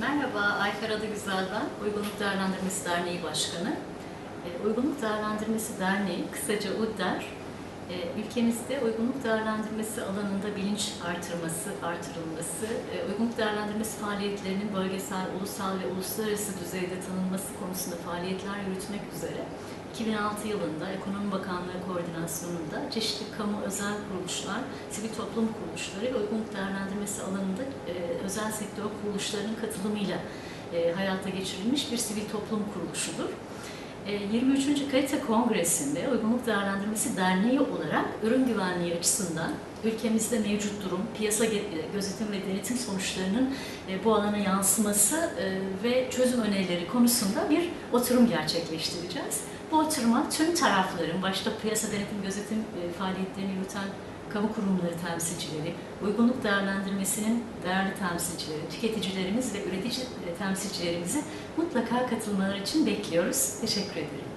Merhaba, Ayfer Adıgüzel ben, Uygunluk Değerlendirmesi Derneği Başkanı. E, Uygunluk Değerlendirmesi Derneği, kısaca UDDER, e, ülkemizde uygunluk değerlendirmesi alanında bilinç artırması, artırılması, e, uygunluk değerlendirmesi faaliyetlerinin bölgesel, ulusal ve uluslararası düzeyde tanınması konusunda faaliyetler yürütmek üzere 2006 yılında Ekonomi Bakanlığı koordinasyonunda çeşitli kamu özel kuruluşlar, sivil toplum kuruluşları uygunluk değerlendirmesi alanında e, özel sektör kuruluşlarının katılımıyla e, hayata geçirilmiş bir sivil toplum kuruluşudur. E, 23. Kalite Kongresi'nde Uygunluk Değerlendirmesi Derneği olarak ürün güvenliği açısından ülkemizde mevcut durum, piyasa ge- gözetim ve denetim sonuçlarının e, bu alana yansıması e, ve çözüm önerileri konusunda bir oturum gerçekleştireceğiz. Bu oturuma tüm tarafların, başta piyasa denetim gözetim e, faaliyetlerini yürüten kamu kurumları temsilcileri, uygunluk değerlendirmesinin değerli temsilcileri, tüketicilerimiz ve üretici e, temsilcilerimizi mutlaka katılmaları için bekliyoruz. Teşekkür ederim.